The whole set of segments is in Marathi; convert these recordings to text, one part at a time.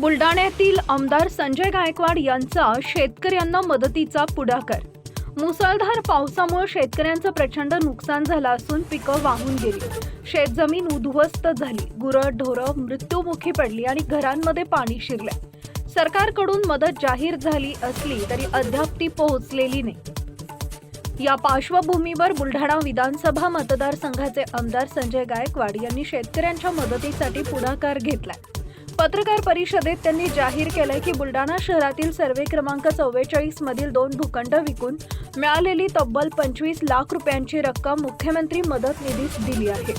बुलडाण्यातील आमदार संजय गायकवाड यांचा शेतकऱ्यांना मदतीचा पुढाकार. मुसळधार पावसामुळे शेतकऱ्यांचं प्रचंड नुकसान झालं असून पिकं वाहून गेली. शेतजमीन उद्ध्वस्त झाली. गुरं ढोरं मृत्यूमुखी पडली आणि घरांमध्ये पाणी शिरलं. सरकारकडून मदत जाहीर झाली असली तरी अद्याप ती पोहोचलेली नाही. या पार्श्वभूमीवर बुलढाणा विधानसभा मतदारसंघाचे आमदार संजय गायकवाड यांनी शेतकऱ्यांच्या मदतीसाठी पुढाकार घेतलाय. पत्रकार परिषदेत त्यांनी जाहीर केलंय की बुलडाणा शहरातील सर्वे क्रमांक चव्वेचाळीस मधील दोन भूखंड विकून मिळालेली तब्बल पंचवीस लाख रुपयांची रक्कम मुख्यमंत्री मदत निधीस दिली आहे.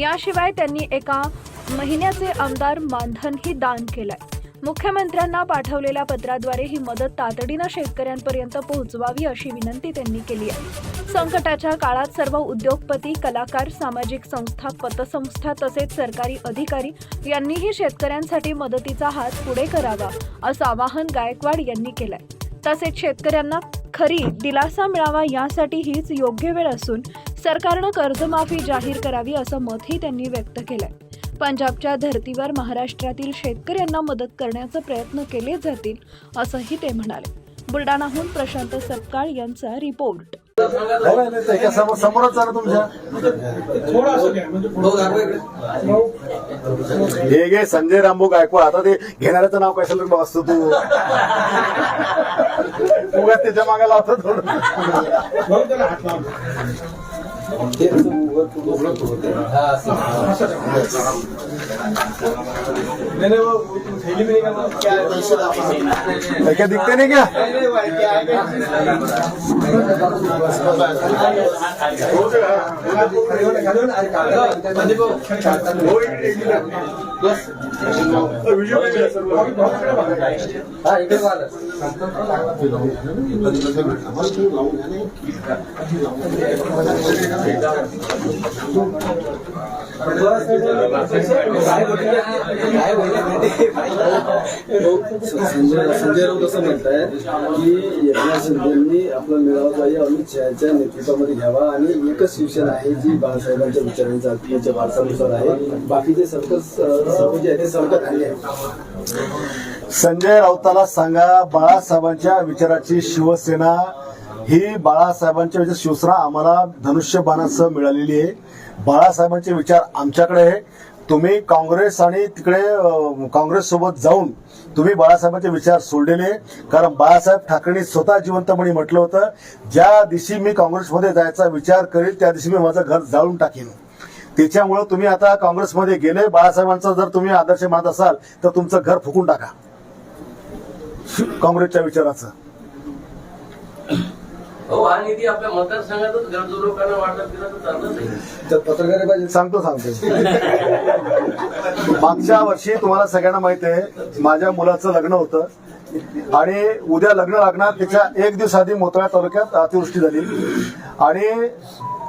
याशिवाय त्यांनी एका महिन्याचे आमदार मानधनही दान केलंय. मुख्यमंत्र्यांना पाठवलेल्या पत्राद्वारे ही मदत तातडीनं शेतकऱ्यांपर्यंत पोहोचवावी अशी विनंती त्यांनी केली आहे. संकटाच्या काळात सर्व उद्योगपती कलाकार सामाजिक संस्था पतसंस्था तसेच सरकारी अधिकारी यांनीही शेतकऱ्यांसाठी मदतीचा हात पुढे करावा असं आवाहन गायकवाड यांनी केलंय. तसेच शेतकऱ्यांना खरी दिलासा मिळावा यासाठी हीच योग्य वेळ असून सरकारनं कर्जमाफी जाहीर करावी असं मतही त्यांनी व्यक्त केलंय. पंजाबच्या धर्तीवर महाराष्ट्रातील शेतकऱ्यांना मदत करण्याचे प्रयत्न केले जातील असंही ते म्हणाले. बुलडाणाहून प्रशांत सपकाळ यांचा रिपोर्ट. नाही, नाही, समोर समोरच आहे तुमच्या हे घे संजय रामभाऊ गायकवाड. आता ते घेणाऱ्याचं नाव कशाला असतो तू. उगाच त्याच्यामागे लावतो थोडं. क्या दिखते नहीं क्या संजय संजय राऊत असं म्हणताय की एकनाथ शिंदेनी आपला मेळावा पाहिजे आहे अमित शहाच्या नेतृत्वामध्ये घ्यावा आणि एकच शिवसेना आहे जी बाळासाहेबांच्या विचारांच्या त्यांच्या वारसानुसार आहे. बाकीचे सर्व सर्व जे आहे संजय राऊताला सांगा बाळासाहेबांच्या विचाराची शिवसेना ही बाळासाहेबांच्या विचार शिवसेना आम्हाला धनुष्यबाणासह मिळालेली आहे. बाळासाहेबांचे विचार आमच्याकडे आहे. तुम्ही काँग्रेस आणि तिकडे काँग्रेस सोबत जाऊन तुम्ही बाळासाहेबांचे विचार सोडलेले कारण बाळासाहेब ठाकरेंनी स्वतः जिवंतपणे म्हटलं होतं ज्या दिवशी मी काँग्रेसमध्ये जायचा विचार करेल त्या दिवशी मी माझं घर जाळून टाकेन. त्याच्यामुळे तुम्ही आता काँग्रेसमध्ये गेले बाळासाहेबांचा जर तुम्ही आदर्श मानत असाल तर तुमचं घर फुकून टाका. काँग्रेसच्या विचाराचं. हो सांगतो सांगतो. मागच्या वर्षी तुम्हाला सगळ्यांना माहिती आहे माझ्या मुलाचं लग्न होतं. आणि उद्या लग्न लागणार त्याच्या एक दिवस आधी मोतळा तालुक्यात अतिवृष्टी झाली. आणि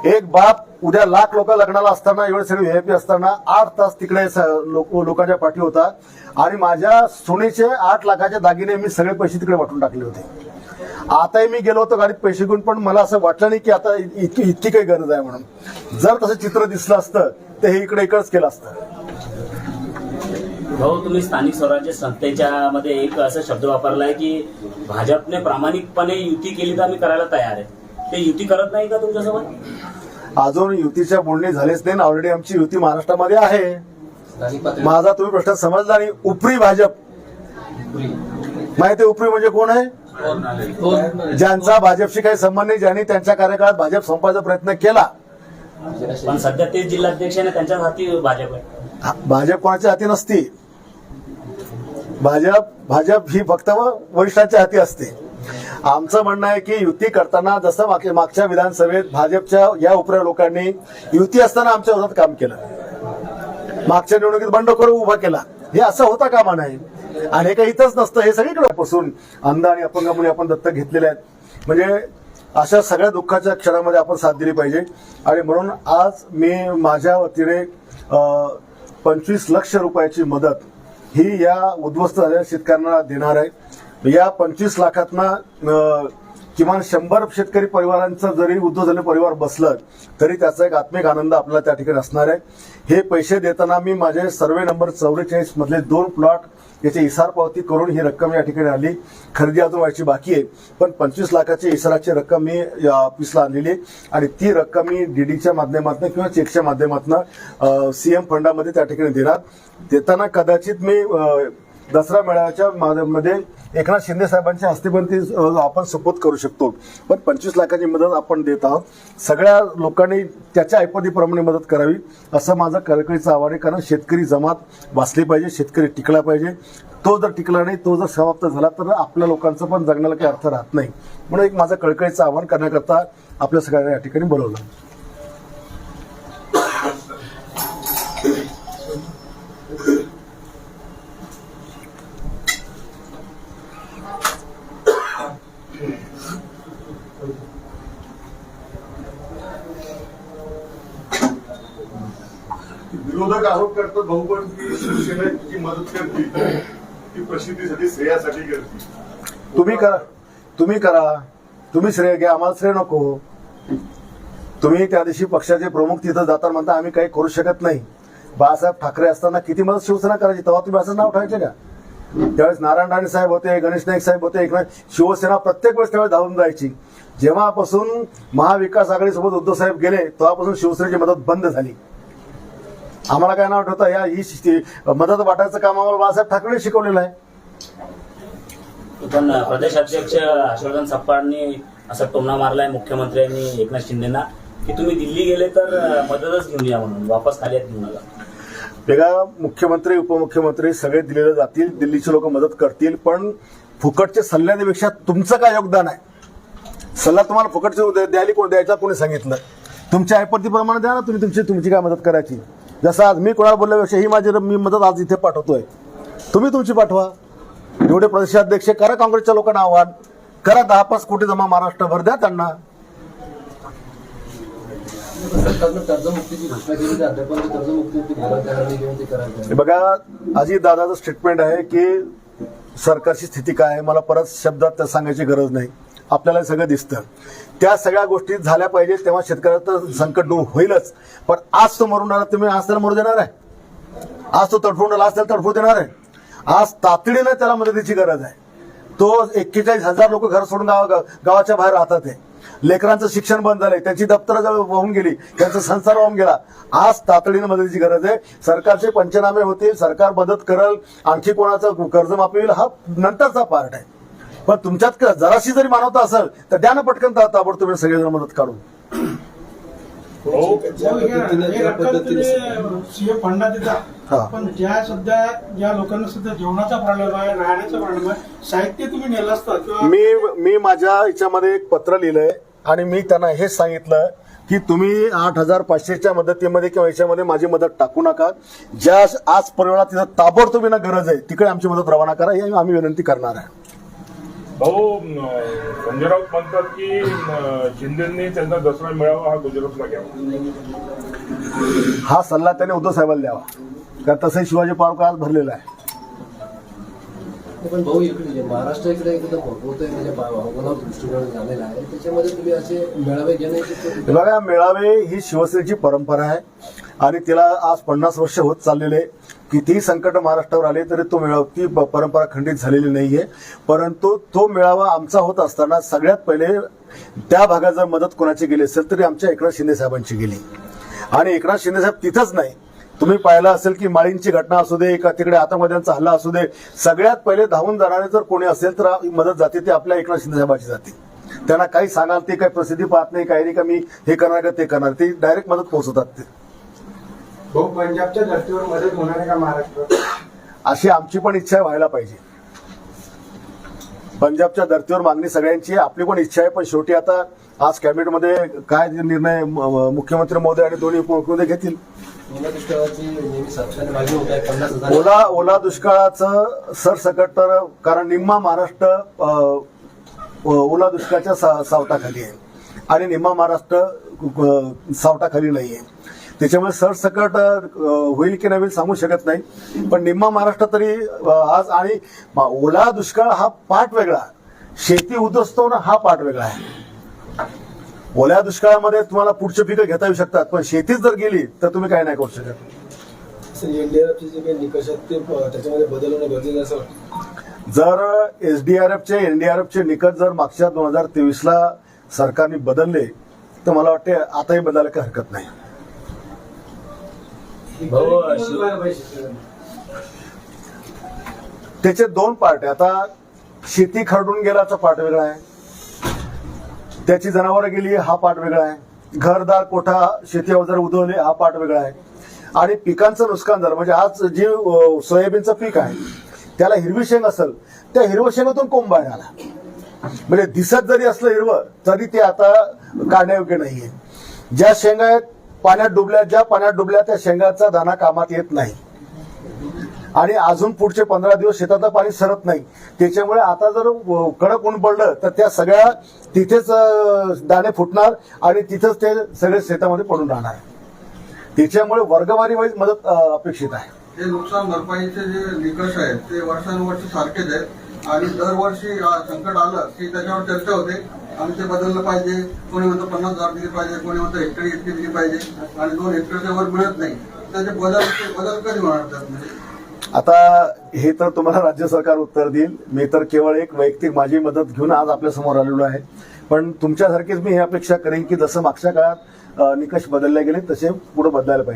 एक बाप उद्या लाख लोक लग्नाला असताना एवढे सगळे व्हीआयपी असताना आठ तास तिकडे स- लोकांच्या पाठी होता. आणि माझ्या सुनेचे आठ लाखाचे दागिने मी सगळे पैसे तिकडे वाटून टाकले होते. आताही मी गेलो होतो गाडीत पैसे घेऊन पण मला असं वाटलं नाही की आता इतकी इतकी काही गरज आहे म्हणून. जर तसं चित्र दिसलं असतं तर हे इकडे इकडंच केलं असतं. भाऊ तुम्ही स्थानिक स्वराज्य संस्थेच्या मध्ये एक असा शब्द वापरलाय की भाजपने प्रामाणिकपणे युती केली तर आम्ही करायला तयार आहे. ते युती करत नाही का तुमच्यासोबत? अजून युतीच्या बोलणी झालीच नाही ऑलरेडी आमची युती महाराष्ट्रामध्ये आहे. माझा तुम्ही प्रश्न समजला नाही उपरी भाजप. माहिती आहे उपरी म्हणजे कोण आहे? ज्यांचा भाजपशी काही संबंध नाही ज्यांनी त्यांच्या कार्यकाळात भाजप संपायचा प्रयत्न केला. पण सध्या तेच जिल्हाध्यक्ष त्यांच्याच हाती भाजप आहे. भाजप कोणाच्या हाती नसती. भाजप भाजप ही फक्त वरिष्ठांच्या हाती असते. आमचं म्हणणं आहे की युती करताना जसं मागच्या विधानसभेत भाजपच्या या उपऱ्या लोकांनी युती असताना आमच्या विरोधात काम केलं. मागच्या निवडणुकीत बंडखोर उभा केला. हे असं होता कामा नाही आणि हे काही इथंच नसतं. हे सगळीकडे पासून अंध आणि अपंग आपण दत्तक घेतलेले आहेत. म्हणजे अशा सगळ्या दुःखाच्या क्षणामध्ये आपण साथ दिली पाहिजे. आणि म्हणून आज मी माझ्या वतीने पंचवीस लक्ष रुपयाची मदत ही या उद्ध्वस्त झालेल्या शेतकऱ्यांना देणार आहे. या पंचवीस लाखातनं किमान शंभर शेतकरी परिवारांचं जरी उद्धव परिवार बसलं तरी त्याचा एक आत्मिक आनंद आपल्याला त्या ठिकाणी असणार आहे. हे पैसे देताना मी माझे सर्वे नंबर चौवेचाळीस मधले दोन प्लॉट याची इसार पावती करून ही रक्कम या ठिकाणी आली. खरेदी अजून व्हायची बाकी आहे पण पंचवीस लाखाची इसाराची रक्कम मी ऑफिसला आणलेली आहे. आणि ती रक्कम मी डीडीच्या माध्यमातून किंवा चेकच्या माध्यमातून सीएम फंडामध्ये त्या ठिकाणी देणार. देताना कदाचित मी दसरा मेळाव्याच्या माध्यमामध्ये मध्ये एकनाथ शिंदे साहेबांच्या हस्ते पण ती आपण सपोर्ट करू शकतो. पण पंचवीस लाखाची मदत आपण देत आहोत. सगळ्या लोकांनी त्याच्या ऐपतीप्रमाणे मदत करावी असं माझं कळकळीचं आव्हान आहे. कारण शेतकरी जमात वाचली पाहिजे शेतकरी टिकला पाहिजे. तो जर टिकला नाही तो जर समाप्त झाला तर आपल्या लोकांचं पण जगण्याला काही अर्थ राहत नाही. म्हणून एक माझं कळकळीचं आव्हान करण्याकरता आपल्या सगळ्यांना या ठिकाणी बोलवलं. विरोधक आरोप करतात भाऊ पण की शिवसेना जी मदत करते ती प्रसिद्धीसाठी श्रेयासाठी करते तुम्ही करा तुम्ही करा तुम्ही श्रेय घ्या आम्हाला श्रेय नको. तुम्ही त्या दिवशी पक्षाचे प्रमुख तिथं जाताना म्हणता आम्ही काही करू शकत नाही. बाळासाहेब ठाकरे असताना किती मदत शिवसेना करायची? तेव्हा तुम्ही असं नाव ठेवायचे का? त्यावेळेस नारायण राणे साहेब होते गणेश नाईक साहेब होते एकनाथ शिवसेना प्रत्येक वेळेस त्यावेळेस धावून जायची. जेव्हापासून महाविकास आघाडीसोबत उद्धव साहेब गेले तेव्हापासून शिवसेनेची मदत बंद झाली. आम्हाला काय नाव ठेवतं? या ही मदत वाटायचं काम आम्हाला बाळासाहेब ठाकरे शिकवलेलं आहे. पण प्रदेश अध्यक्ष हर्षवर्धन सप्पाळनी असा टोमणा मारलाय मुख्यमंत्र्यांनी एकनाथ शिंदेना की तुम्ही दिल्ली गेले तर मदतच घेऊन या म्हणून वापस खाली घेऊन आला वेगळा मुख्यमंत्री उपमुख्यमंत्री सगळे दिलेले जातील दिल्लीचे लोक मदत करतील पण फुकटचे सल्ल्या देण्यापेक्षा तुमचं काय योगदान आहे? सल्ला तुम्हाला फुकटचे द्या- द्यायला कोण द्यायचा कोणी सांगितलं? तुमच्या ऐपतीप्रमाणे द्या ना तुम्ही तुमची तुमची काय मदत करायची? जसं आज मी कोणाला बोलल्यापेक्षा ही माझी मी मदत आज इथे पाठवतोय. तुम्ही तुमची पाठवा. एवढे प्रदेशाध्यक्ष करा काँग्रेसच्या लोकांना आव्हान. करा दहा पाच कोटी जमा महाराष्ट्रभर द्या त्यांना. बघा अजित दादाचं स्टेटमेंट आहे की सरकारची स्थिती काय आहे? मला परत शब्दात सांगायची गरज नाही. आपल्याला सगळं दिसतं. त्या सगळ्या गोष्टी झाल्या पाहिजे तेव्हा शेतकऱ्याचं संकट दूर होईलच. पण आज तो मरून राहिला तुम्ही आज त्याला मरू देणार आहे? आज तो तडफून राहिला आज त्याला देणार आहे? आज तातडीनं त्याला मदतीची गरज आहे. तो एक्केचाळीस हजार लोक घर सोडून गावा गावाच्या बाहेर राहतात आहे लेकरांचं शिक्षण बंद झालंय त्यांची दप्तरं जवळ वाहून गेली त्यांचा संसार वाहून गेला. आज तातडीनं मदतीची गरज आहे. सरकारचे पंचनामे होतील सरकार मदत करल आणखी कोणाचं कर्जमाफी होईल हा नंतरचा पार्ट आहे. पण तुमच्यात क- जराशी जरी मानवता असेल तर द्या ना पटकन ताबडतोब सगळेजण मदत काढून. पद्धतीने सीएम फंडात हा. देतात पण ज्या सध्या ज्या लोकांना सध्या जेवणाचा प्रॉब्लेम आहे राहण्याचा प्रॉब्लेम आहे साहित्य तुम्ही नेलं असतं मी मी माझ्या याच्यामध्ये एक पत्र लिहिलंय आणि मी त्यांना हेच सांगितलं की तुम्ही आठ हजार पाचशेच्या मदतीमध्ये किंवा याच्यामध्ये माझी मदत टाकू नका. ज्या आज परिवारात तिथं ताबडतोब ना गरज आहे तिकडे आमची मदत रवाना करा. ही आम्ही विनंती करणार आहे. भाऊ संजय राऊत म्हणतात की शिंदेनी त्यांना त्यांचा दसरा मिळावा हा गुजरातला घ्यावा. हा सल्ला त्याने उद्धव साहेबांना द्यावा. कारण तसंही शिवाजी पार्क आज भरलेला आहे. पण भाऊ इकडे महाराष्ट्र इकडे एकदम भगवतोय म्हणजे भावना दृष्टिकोन झालेला आहे. त्याच्यामध्ये तुम्ही असे मेळावे घेण्याची बघा मेळावे ही शिवसेनेची परंपरा आहे आणि तिला आज पन्नास वर्ष होत चाललेले आहे. कितीही संकट महाराष्ट्रावर आले तरी तो मेळावा ती परंपरा खंडित झालेली नाहीये. परंतु तो मेळावा आमचा होत असताना सगळ्यात पहिले त्या भागात जर मदत कोणाची गेली असेल तरी आमच्या एकनाथ शिंदे साहेबांची गेली. आणि एकनाथ शिंदे साहेब तिथंच नाही. तुम्ही पाहिलं असेल की माळींची घटना असू दे का तिकडे आतंकवाद्यांचा हल्ला असू दे सगळ्यात पहिले धावून जाणारे जर कोणी असेल तर मदत जाते ती आपल्या एकनाथ शिंदे साहेबाची जाते. त्यांना काही सांगाल ते काही प्रसिद्धी पाहत नाही काही नाही का मी हे करणार का ते करणार. ते डायरेक्ट मदत पोहोचवतात ते. भाऊ पंजाबच्या धर्तीवर मदत होणार आहे का महाराष्ट्र अशी आमची पण इच्छा व्हायला पाहिजे. पंजाबच्या धर्तीवर मागणी सगळ्यांची आपली पण इच्छा आहे पण शेवटी आता आज कॅबिनेटमध्ये काय निर्णय मुख्यमंत्री महोदय आणि दोन्ही उपमुख्यमंत्री घेतील? ओला ओला दुष्काळाचं सरसकट तर कारण निम्मा महाराष्ट्र ओला दुष्काळाच्या सा- सावटाखाली आहे. आणि निम्मा महाराष्ट्र सावटाखाली नाही आहे त्याच्यामुळे सरसकट होईल की नाही होईल सांगू शकत नाही. पण निम्मा महाराष्ट्र तरी आज आणि ओला दुष्काळ हा पाठ वेगळा. शेती उद्ध्वस्त होणं हा पाठ वेगळा आहे. ओल्या दुष्काळामध्ये तुम्हाला पुढची पिकं घेता येऊ शकतात पण शेतीच जर गेली तर तुम्ही काही नाही करू शकत. सर एनडीआरएफचे जे काही निकष आहेत ते त्याच्यामध्ये बदल होणं गरजेचं असं जर एसडीआरएफचे एनडीआरएफचे निकष जर मागच्या दोन हजार तेवीसला सरकारने बदलले तर मला वाटते आताही बदलायला काही हरकत नाही. त्याचे दोन पार्ट आहे. आता शेती खरडून गेल्याचा पार्ट वेगळा आहे. त्याची जनावरं गेली हा पाठ वेगळा आहे. घरदार कोठा शेती अवजार उधवले हा पाठ वेगळा आहे. आणि पिकांचं नुकसान झालं म्हणजे आज जे सोयाबीनचं पीक आहे त्याला हिरवी शेंग असेल त्या हिरवं शेंगातून कोंब आला म्हणजे दिसत जरी असलं हिरवं तरी ते आता काढण्यायोग्य नाहीये. ज्या शेंगा आहेत पाण्यात डुबल्या ज्या पाण्यात डुबल्या त्या शेंगाचा दाना कामात येत नाही. आणि अजून पुढचे पंधरा दिवस शेतातलं पाणी सरत नाही. त्याच्यामुळे आता जर कडक ऊन पडलं तर त्या सगळ्या तिथेच दाणे फुटणार आणि तिथेच ते सगळे शेतामध्ये पडून राहणार. त्याच्यामुळे वर्गवारी वाईज मदत अपेक्षित आहे. हे नुकसान भरपाईचे जे निकष आहेत ते वर्षानुवर्ष सारखेच आहेत. आणि दरवर्षी संकट आलं की त्याच्यावर चर्चा होते. आणि ते बदललं पाहिजे. कोणी म्हणतं पन्नास हजार दिली पाहिजे कोणी म्हणतं हेक्टरी इतकी दिली पाहिजे. आणि दोन हेक्टरच्या वर मिळत नाही. त्याचे बदल बदल कधी होणार त्यात? म्हणजे आता हे तर तुम्हाला राज्य सरकार उत्तर देईल. मी तर केवळ एक वैयक्तिक माझी मदत घेऊन आज आपल्यासमोर आलेलो आहे. पण तुमच्यासारखीच मी ही अपेक्षा करेन की जसं मागच्या काळात निकष बदलले गेले तसे पुढे बदलायला पाहिजे.